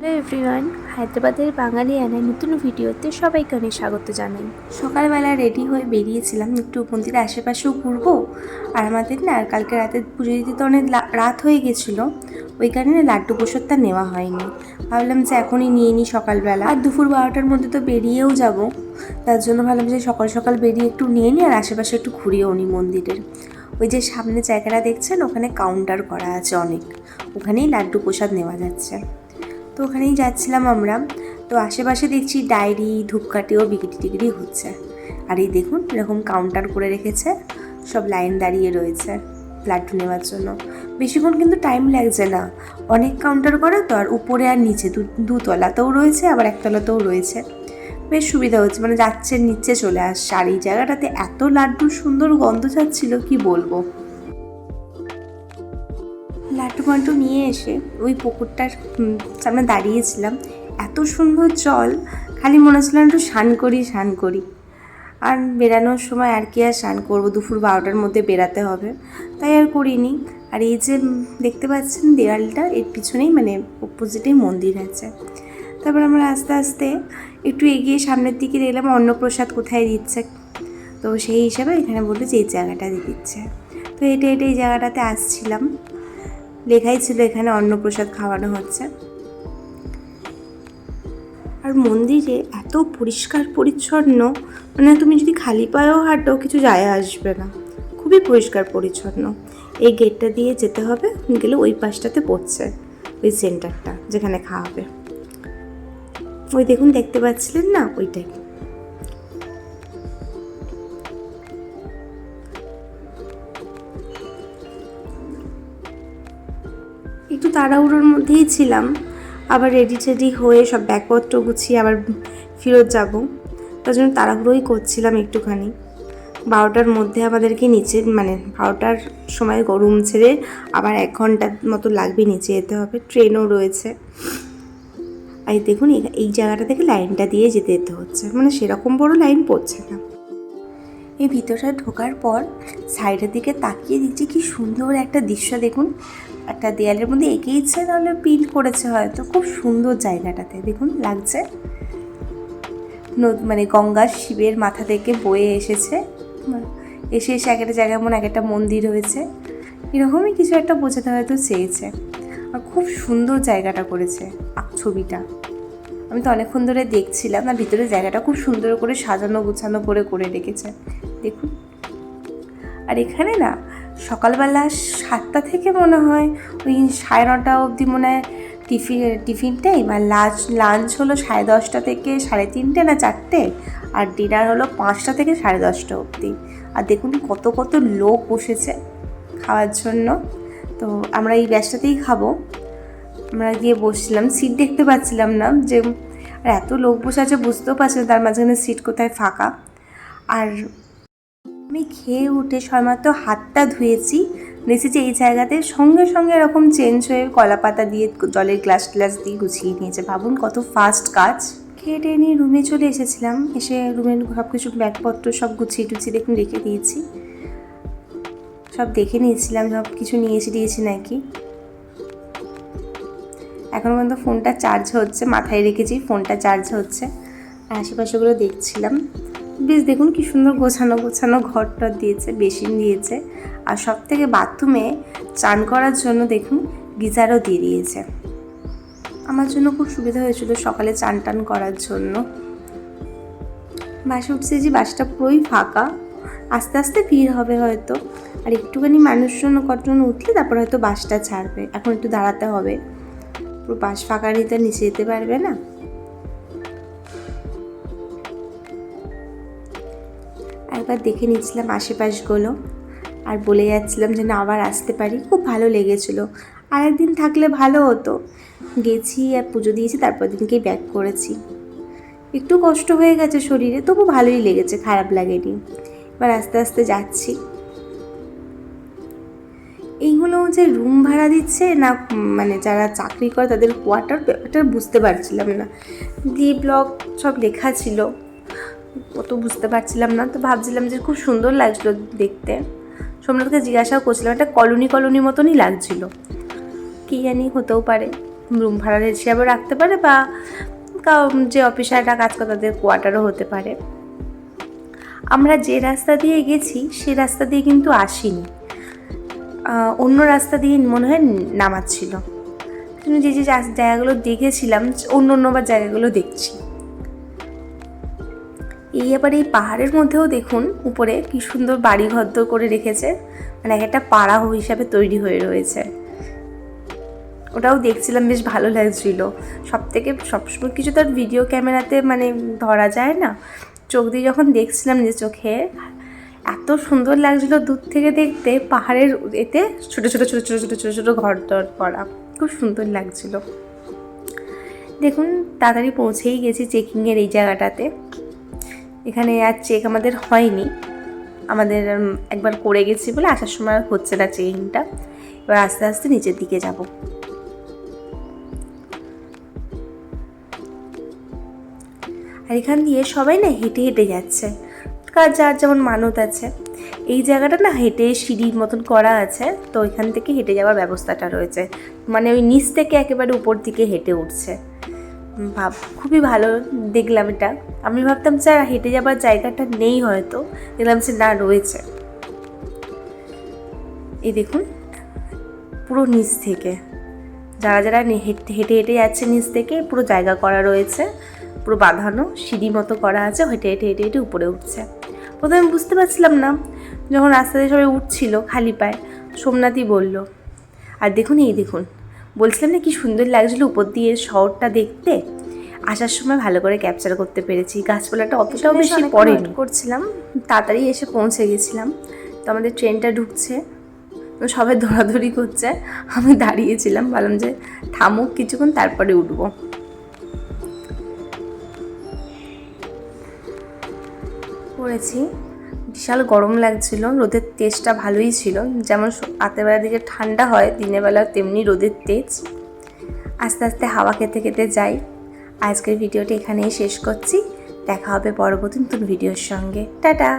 Hello everyone, হায়দ্রাবাদের বাঙালি আনায় নতুন ভিডিওতে সবাইকে অনেক স্বাগত জানাই। সকালবেলা রেডি হয়ে বেরিয়েছিলাম, একটু মন্দিরের আশেপাশেও ঘুরবো। আর আমাদের না, কালকে রাতে পুজো দিতে তো অনেক রাত হয়ে গেছিল, ওই কারণে লাড্ডু প্রসাদটা নেওয়া হয়নি। ভাবলাম যে এখনই নিয়ে নিই সকালবেলা। আর দুপুর বারোটার মধ্যে তো বেরিয়েও যাব, তার জন্য ভাবলাম যে সকাল সকাল বেরিয়ে একটু নিয়ে নিই আর আশেপাশে একটু ঘুরিয়েও নিই মন্দিরের। ওই যে সামনে জায়গাটা দেখছেন, ওখানে কাউন্টার করা আছে অনেক। ওখানেই লাড্ডু প্রসাদ নেওয়া যাচ্ছে। তো ওখানেই যাচ্ছিলাম আমরা। তো আশেপাশে দেখছি ডায়েরি, ধূপকাঠিও বিক্রি টিক্রি হচ্ছে। আর এই দেখুন, এরকম কাউন্টার করে রেখেছে, সব লাইন দাঁড়িয়ে রয়েছে লাড্ডু নেওয়ার জন্য। বেশিক্ষণ কিন্তু টাইম লাগছে না। অনেক কাউন্টার করে তো, আর উপরে আর নিচে দুতলাতেও রয়েছে, আবার একতলাতেও রয়েছে। বেশ সুবিধা হচ্ছে মানে যাচ্ছে নিচে চলে আসছে। আর এই জায়গাটাতে এত লাড্ডুর সুন্দর গন্ধ যাচ্ছিল, কি বলব? লাড্ডু মান্টু নিয়ে এসে ওই পুকুরটার সামনে দাঁড়িয়েছিলাম। এত সুন্দর জল, খালি মনে হচ্ছিল একটু স্নান করি স্নান করি। আর বেরানোর সময় আর কি আর স্নান করব? দুপুর বারোটার মধ্যে বেরাতে হবে। তাই আর করিনি। আর এই যে দেখতে পাচ্ছেন দেওয়ালটা এর পিছনেই মানে অপোজিটেই মন্দির আছে। তারপর আমরা আস্তে আস্তে একটু এগিয়ে সামনের দিকে দেখলাম অন্নপ্রসাদ কোথায় দিচ্ছে? তো সেই হিসাবে এখানে বলল যে এই জায়গাটা দিচ্ছে। তো এটা এটা এই জায়গাটাতে আসছিলাম। লেখাই ছিল এখানে অন্নপ্রসাদ খাওয়ানো হচ্ছে। আর মন্দিরে এত পরিষ্কার পরিচ্ছন্ন মানে তুমি যদি খালি পায়েও হাঁটো, কিছু যায় আসবে না। খুবই পরিষ্কার পরিচ্ছন্ন। এই গেটটা দিয়ে যেতে হবে, গেলে ওই পাশটাতে পড়ছে, ওই সেন্টারটা যেখানে খাওয়াবে ওই দেখুন, দেখতে পাচ্ছিলেন না? ওইটাই। তাড়াহুড়োর মধ্যেই ছিলাম। আবার রেডি টেডি হয়ে সব ব্যাগপত্র গুছিয়ে আবার ফেরত যাব। তার জন্য তাড়াহুড়োই করছিলাম একটুখানি। বারোটার মধ্যে আমাদেরকে নিচে মানে বারোটার সময় গরম ছেড়ে আবার এক ঘণ্টার মতো লাগবে নিচে যেতে হবে। ট্রেনও রয়েছে। আর দেখুন এই- জায়গাটা থেকে লাইনটা দিয়ে যেতে যেতে হচ্ছে। মানে সেরকম বড় লাইন পড়ছে না। এই ভিতরটা ঢোকার পর সাইডের দিকে তাকিয়ে দেখছি কি সুন্দর একটা দৃশ্য। দেখুন একটা দেয়ালের মধ্যে এঁকেইছে তাহলে প্রিন্ট করেছে হয়তো। খুব সুন্দর জায়গাটাতে, দেখুন, লাগছে। মানে গঙ্গা শিবের মাথা থেকে বয়ে এসেছে। এসে এসে এক একটা জায়গায় মনে এক একটা মন্দির হয়েছে। এরকমই কিছু একটা বোঝাতে হয়তো চেয়েছে। আর খুব সুন্দর জায়গাটা করেছে ছবিটা। আমি তো অনেকক্ষণ ধরে দেখছিলাম, না, ভিতরে জায়গাটা খুব সুন্দর করে সাজানো গোছানো করে করে রেখেছে। দেখুন। আর এখানে না সকালবেলা সাতটা থেকে মনে হয়, ওই সাড়ে নটা অবধি মনে হয় টিফিন টিফিন টাইম আর লাঞ্চ লাঞ্চ হলো সাড়ে দশটা থেকে সাড়ে তিনটে না চারটে, আর ডিনার হলো পাঁচটা থেকে সাড়ে দশটা অবধি। আর দেখুন কত কত লোক বসেছে খাওয়ার জন্য। তো আমরা এই ব্যাচটাতেই খাব। আমরা গিয়ে বসছিলাম সিট দেখতে পাচ্ছিলাম না যে, আর এত লোক বসে আছে বুঝতেও পারছি তার মাঝখানে সিট কোথায় ফাঁকা। আর আমি খেয়ে উঠে সময়মাত্র হাতটা ধুয়েছি, দেখছি যে এই জায়গাতে সঙ্গে সঙ্গে এরকম চেঞ্জ হয়ে কলা পাতা দিয়ে জলের গ্লাস গ্লাস দিয়ে গুছিয়ে নিয়েছে। ভাবুন কত ফাস্ট কাজ। খেয়ে টেয়ে নিয়ে রুমে চলে এসেছিলাম, এসে রুমের সব কিছু ব্যাগপত্র সব গুছিয়ে টুছিয়ে দেখুন রেখে দিয়েছি। সব দেখে নিয়েছিলাম সব কিছু নিয়ে এসে দিয়েছি নাকি। এখন পর্যন্ত ফোনটা চার্জ হচ্ছে, মাথায় রেখেছি ফোনটা চার্জ হচ্ছে। আশেপাশেগুলো দেখছিলাম। বেশ দেখুন কি সুন্দর গোছানো গোছানো ঘরটা দিয়েছে, বেসিন দিয়েছে। আর সব থেকে বাথরুমে চান করার জন্য দেখুন গিজারও দিয়ে দিয়েছে। আমার জন্য খুব সুবিধা হয়েছিল সকালে চান টান করার জন্য। বাসে উঠছে যে বাসটা পুরোই ফাঁকা। আস্তে আস্তে ভিড় হবে হয়তো। আর একটুখানি মানুষজন কতজন উঠলে তারপর হয়তো বাসটা ছাড়বে। এখন একটু দাঁড়াতে হবে। পুরো বাস ফাঁকা নিতে নিচে যেতে পারবে না। একবার দেখে নিয়েছিলাম আশেপাশগুলো আর বলে যাচ্ছিলাম যে না আবার আসতে পারি। খুব ভালো লেগেছিলো। আর একদিন থাকলে ভালো হতো। গেছি আর পুজো দিয়েছি, তারপর দিনকেই ব্যাক করেছি। একটু কষ্ট হয়ে গেছে শরীরে, তবু ভালোই লেগেছে, খারাপ লাগেনি। এবার আস্তে আস্তে যাচ্ছি। এইগুলো যে রুম ভাড়া দিচ্ছে না মানে যারা চাকরি করে তাদের কোয়ার্টার ব্যাপারটা বুঝতে পারছিলাম না। ডি ব্লক সব লেখা ছিল। অত বুঝতে পারছিলাম না, তো ভাবছিলাম যে খুব সুন্দর লাগছিল দেখতে। সোমনাথকে জিজ্ঞাসাও করছিলাম, একটা কলোনি কলোনি মতনই লাগছিল। কী জানি হতেও পারে, রুম ভাড়ার হিসাবেও রাখতে পারে বা যে অফিসাররা কাজ করে তাদের কোয়ার্টারও হতে পারে। আমরা যে রাস্তা দিয়ে গেছি, সে রাস্তা দিয়ে কিন্তু আসিনি। অন্য রাস্তা দিয়ে মনে হয় নামাচ্ছিল। যে যে জায়গাগুলো দেখেছিলাম, অন্য অন্য বা জায়গাগুলো দেখছি। এই এবার এই পাহাড়ের মধ্যেও দেখুন, উপরে কি সুন্দর বাড়ি ঘরদর করে রেখেছে। মানে এক একটা পাড়া হিসাবে তৈরি হয়ে রয়েছে। ওটাও দেখছিলাম, বেশ ভালো লাগছিল। সব থেকে সবসময় কিছু তো আর ভিডিও ক্যামেরাতে মানে ধরা যায় না। চোখ দিয়ে যখন দেখছিলাম যে চোখে, এত সুন্দর লাগছিল দূর থেকে দেখতে পাহাড়ের এতে ছোট ছোট ছোট ছোট ছোট ছোট ছোট ঘর দর করা। খুব সুন্দর লাগছিল। দেখুন, তাড়াতাড়ি পৌঁছেই গেছি চেকিংয়ের এই জায়গাটাতে। এখানে আর চেক আমাদের হয়নি। আমাদের একবার করে গেছি বলে আসার সময় হচ্ছে না চেকিংটা। এবার আস্তে আস্তে নিচের দিকে যাব। আর এখান দিয়ে সবাই না হেঁটে হেঁটে যাচ্ছে। কার যার যেমন মানত আছে। এই জায়গাটা না হেঁটে সিঁড়ির মতন করা আছে, তো এখান থেকে হেঁটে যাওয়ার ব্যবস্থাটা রয়েছে। মানে ওই নিচ থেকে একেবারে উপর দিকে হেঁটে উঠছে। ভাব, খুবই ভালো দেখলাম এটা। আমি ভাবতাম আর হেঁটে যাবার জায়গাটা নেই হয়তো। দেখলাম যে, না, রয়েছে। এই দেখুন, পুরো নিচ থেকে। যারা যারা হেঁটে হেঁটে হেঁটে যাচ্ছে নিচ থেকে, পুরো জায়গা করা রয়েছে। পুরো বাঁধানো, সিঁড়ি মতো করা আছে, হেঁটে হেঁটে হেঁটে হেঁটে উপরে উঠছে। প্রথমে বুঝতে পারছিলাম না, যখন রাস্তা দিয়ে সবাই উঠছিল খালি পায়ে, সোমনাথই বলল, আর দেখুন, এই দেখুন। বলছিলাম না কি সুন্দর লাগছিল উপর দিয়ে শহরটা দেখতে? আসার সময় ভালো করে ক্যাপচার করতে পেরেছি। গাছপালাটা অতটাও বেশি পরে করছিলাম। তাড়াতাড়ি এসে পৌঁছে গেছিলাম। তো আমাদের ট্রেনটা ঢুকছে। তো সবাই দৌড়াদৌড়ি করছে। আমি দাঁড়িয়েছিলাম। বললাম যে থামুক কিছুক্ষণ তারপরে উঠবো। পড়েছি। বিশাল গরম লাগছিল, রোদের তেজটা ভালোই ছিল। যেমন রাতেরবেলার রাতের বেলার দিকে ঠান্ডা হয় দিনের বেলা তেমনি রোদের তেজ। আস্তে আস্তে হাওয়া খেতে খেতে যাই। আজকের ভিডিওটি এখানেই শেষ করছি। দেখা হবে পরবর্তী নতুন ভিডিওর সঙ্গে। টাটা!